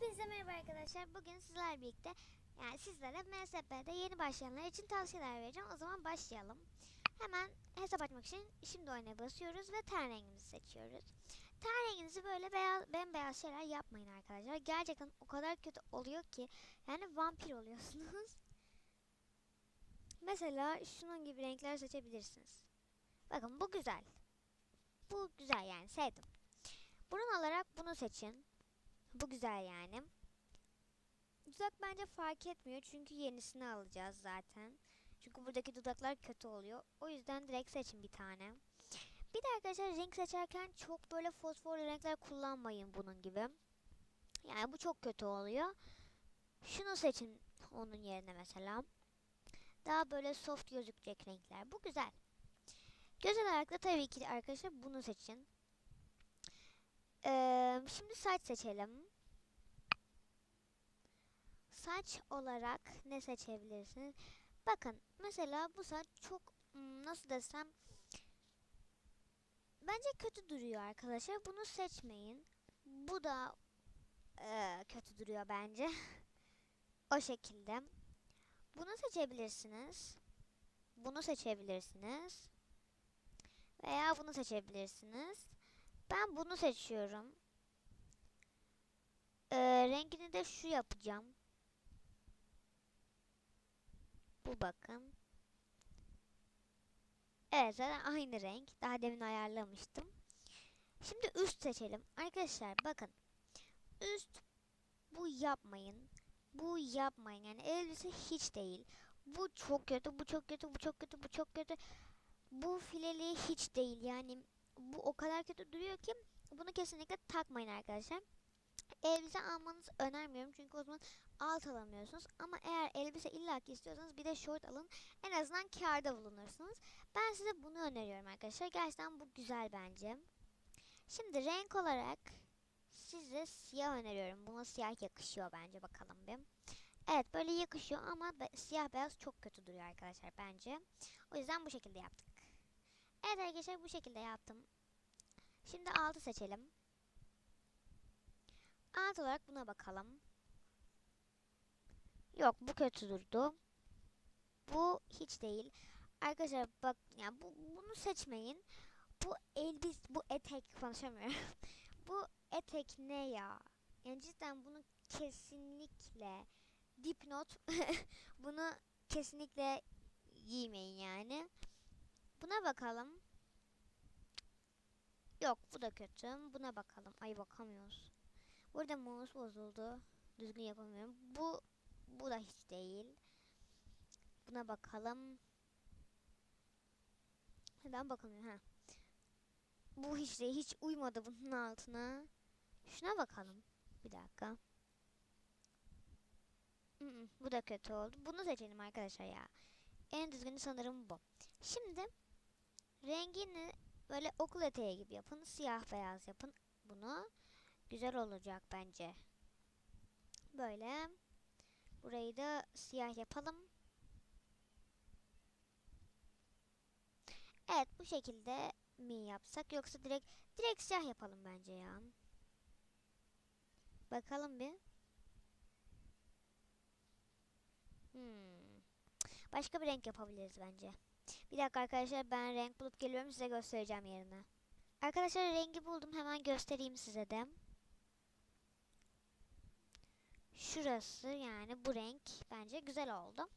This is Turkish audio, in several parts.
Hepinize merhaba arkadaşlar. Bugün sizlerle birlikte yani sizlere MSP'de yeni başlayanlar için tavsiyeler vereceğim. O zaman başlayalım. Hemen hesap açmak için şimdi oyuna basıyoruz ve ten rengimizi seçiyoruz. Ten renginizi böyle beyaz, bembeyaz şeyler yapmayın arkadaşlar. Gerçekten o kadar kötü oluyor ki yani vampir oluyorsunuz. Mesela şunun gibi renkler seçebilirsiniz. Bakın bu güzel. Bu güzel yani sevdim. Burun olarak bunu seçin. Bu güzel yani. Dudak bence fark etmiyor çünkü yenisini alacağız zaten. Çünkü buradaki dudaklar kötü oluyor. O yüzden direkt seçin bir tane. Bir de arkadaşlar renk seçerken çok böyle fosforlu renkler kullanmayın bunun gibi. Yani bu çok kötü oluyor. Şunu seçin onun yerine mesela. Daha böyle soft gözükecek renkler. Bu güzel. Göz olarak da tabii ki arkadaşlar bunu seçin. Ee, şimdi saç seçelim. Saç olarak ne seçebilirsiniz? Bakın mesela bu saç çok hmm, nasıl desem bence kötü duruyor arkadaşlar. Bunu seçmeyin. Bu da eee, kötü duruyor bence. o şekilde. Bunu seçebilirsiniz. Bunu seçebilirsiniz. Veya bunu seçebilirsiniz. Ben bunu seçiyorum. Ee, rengini de şu yapacağım. Bu bakın. Evet zaten aynı renk. Daha demin ayarlamıştım. Şimdi üst seçelim. Arkadaşlar bakın. Üst bu yapmayın. Bu yapmayın. Yani elbise hiç değil. Bu çok kötü, bu çok kötü, bu çok kötü, bu çok kötü. Bu fileli hiç değil. Yani bu o kadar kötü duruyor ki bunu kesinlikle takmayın arkadaşlar. Elbise almanızı önermiyorum çünkü o zaman alt alamıyorsunuz. Ama eğer elbise illaki istiyorsanız bir de short alın. En azından karda bulunursunuz. Ben size bunu öneriyorum arkadaşlar. Gerçekten bu güzel bence. Şimdi renk olarak size siyah öneriyorum. Buna siyah yakışıyor bence bakalım bir. Evet böyle yakışıyor ama be- siyah beyaz çok kötü duruyor arkadaşlar bence. O yüzden bu şekilde yaptık. Evet arkadaşlar bu şekilde yaptım. Şimdi altı seçelim. Alt olarak buna bakalım. Yok bu kötü durdu. Bu hiç değil. Arkadaşlar bak yani bu, bunu seçmeyin. Bu elbis bu etek konuşamıyorum. bu etek ne ya? Yani cidden bunu kesinlikle dipnot bunu kesinlikle giymeyin yani. Buna bakalım. Yok bu da kötü. Buna bakalım. Ay bakamıyoruz. Burada mouse bozuldu. Düzgün yapamıyorum. Bu bu da hiç değil. Buna bakalım. Neden bakamıyorum ha? Bu hiç değil. Hiç uymadı bunun altına. Şuna bakalım. Bir dakika. Mm-mm, bu da kötü oldu. Bunu seçelim arkadaşlar ya. En düzgünü sanırım bu. Şimdi rengini böyle okul eteği gibi yapın. Siyah beyaz yapın bunu. Güzel olacak bence. Böyle. Burayı da siyah yapalım. Evet bu şekilde mi yapsak yoksa direkt direkt siyah yapalım bence ya. Bakalım bir. Hmm. Başka bir renk yapabiliriz bence. Bir dakika arkadaşlar ben renk bulup geliyorum size göstereceğim yerine. Arkadaşlar rengi buldum hemen göstereyim size de. Şurası yani bu renk bence güzel oldu.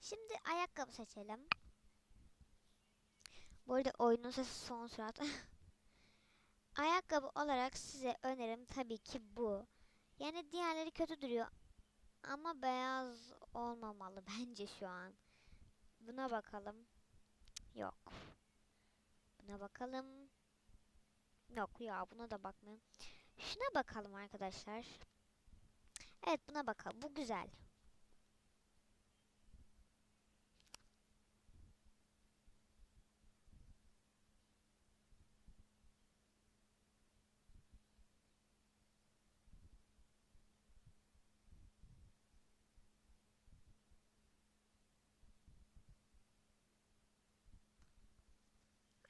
Şimdi ayakkabı seçelim. Bu arada oyunun sesi son sürat. ayakkabı olarak size önerim tabii ki bu. Yani diğerleri kötü duruyor. Ama beyaz olmamalı bence şu an. Buna bakalım. Yok. Buna bakalım. Yok ya buna da bakmayayım. Şuna bakalım arkadaşlar. Evet buna bakalım. Bu güzel.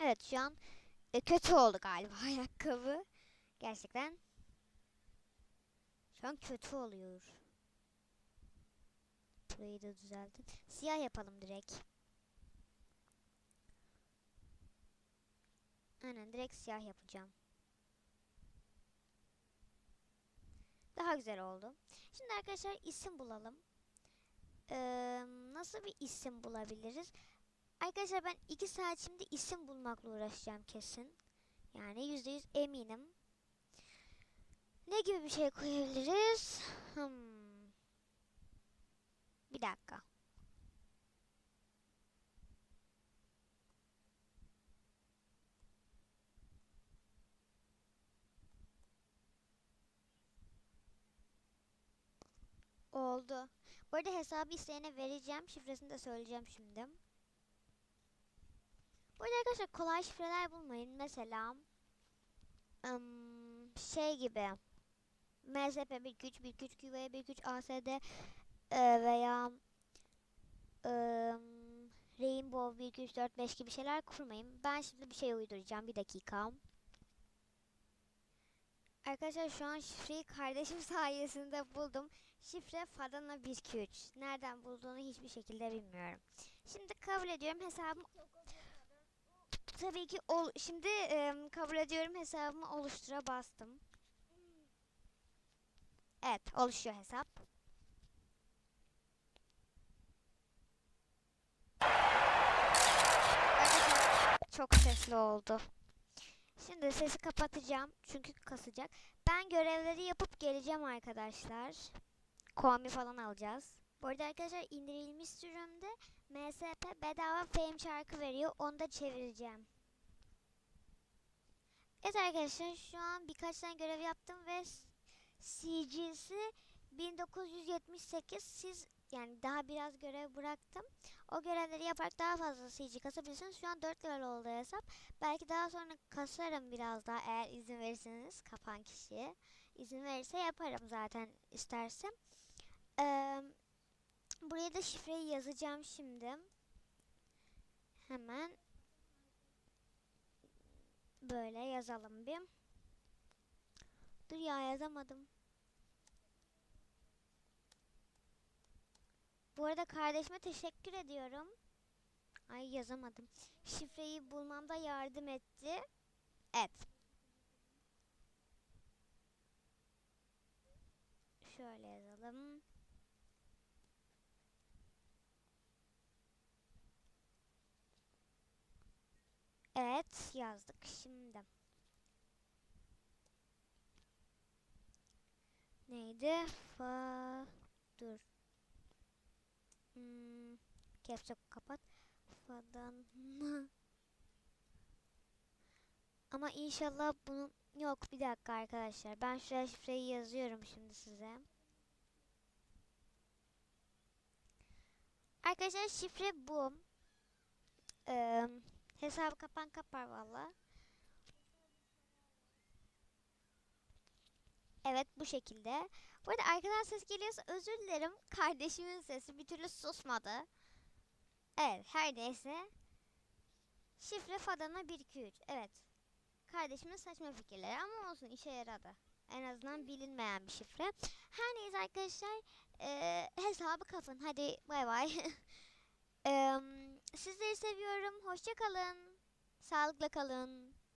Evet şu an e, kötü oldu galiba ayakkabı. Gerçekten. Şu an kötü oluyor. Burayı da düzeltin. Siyah yapalım direkt. Aynen direkt siyah yapacağım. Daha güzel oldu. Şimdi arkadaşlar isim bulalım. Ee, nasıl bir isim bulabiliriz? Arkadaşlar ben 2 saat şimdi isim bulmakla uğraşacağım kesin. Yani %100 eminim. Ne gibi bir şey koyabiliriz? Hmm. Bir dakika. Oldu. Bu arada hesabı isteyene vereceğim. Şifresini de söyleyeceğim şimdi. Bu arada arkadaşlar kolay şifreler bulmayın. Mesela ım, şey gibi MSP 123 123 QV 123 ASD e, veya ım, Rainbow 12345 gibi şeyler kurmayın. Ben şimdi bir şey uyduracağım. Bir dakika. Arkadaşlar şu an şifreyi kardeşim sayesinde buldum. Şifre Fadana 123. Nereden bulduğunu hiçbir şekilde bilmiyorum. Şimdi kabul ediyorum hesabım. Tabii ki ol şimdi em, kabul ediyorum hesabımı oluştura bastım. Evet oluşuyor hesap. Çok sesli oldu. Şimdi sesi kapatacağım çünkü kasacak. Ben görevleri yapıp geleceğim arkadaşlar. Komi falan alacağız. Bu arkadaşlar indirilmiş sürümde MSP bedava fame şarkı veriyor. Onu da çevireceğim. Evet arkadaşlar şu an birkaç tane görev yaptım ve CG'si 1978. Siz yani daha biraz görev bıraktım. O görevleri yaparak daha fazla CG kasabilirsiniz. Şu an 4 level oldu hesap. Belki daha sonra kasarım biraz daha eğer izin verirseniz kapan kişiye. İzin verirse yaparım zaten istersem. Eee, buraya da şifreyi yazacağım şimdi. Hemen böyle yazalım bir. Dur ya yazamadım. Bu arada kardeşime teşekkür ediyorum. Ay yazamadım. Şifreyi bulmamda yardım etti. Evet. Şöyle yazalım. Evet yazdık şimdi. Neydi? Fa dur. Hmm, caps lock kapat. Fadan Ama inşallah bunu yok bir dakika arkadaşlar. Ben şuraya şifreyi yazıyorum şimdi size. Arkadaşlar şifre bu. Hesabı kapan kapar valla. Evet bu şekilde. Bu arada arkadan ses geliyorsa özür dilerim. Kardeşimin sesi bir türlü susmadı. Evet her neyse. Şifre Fadana 123. Evet. Kardeşimin saçma fikirleri ama olsun işe yaradı. En azından bilinmeyen bir şifre. Her neyse arkadaşlar eee, hesabı kapın. Hadi bay bay. Eee, sizleri seviyorum. Hoşça kalın. Sağlıkla kalın.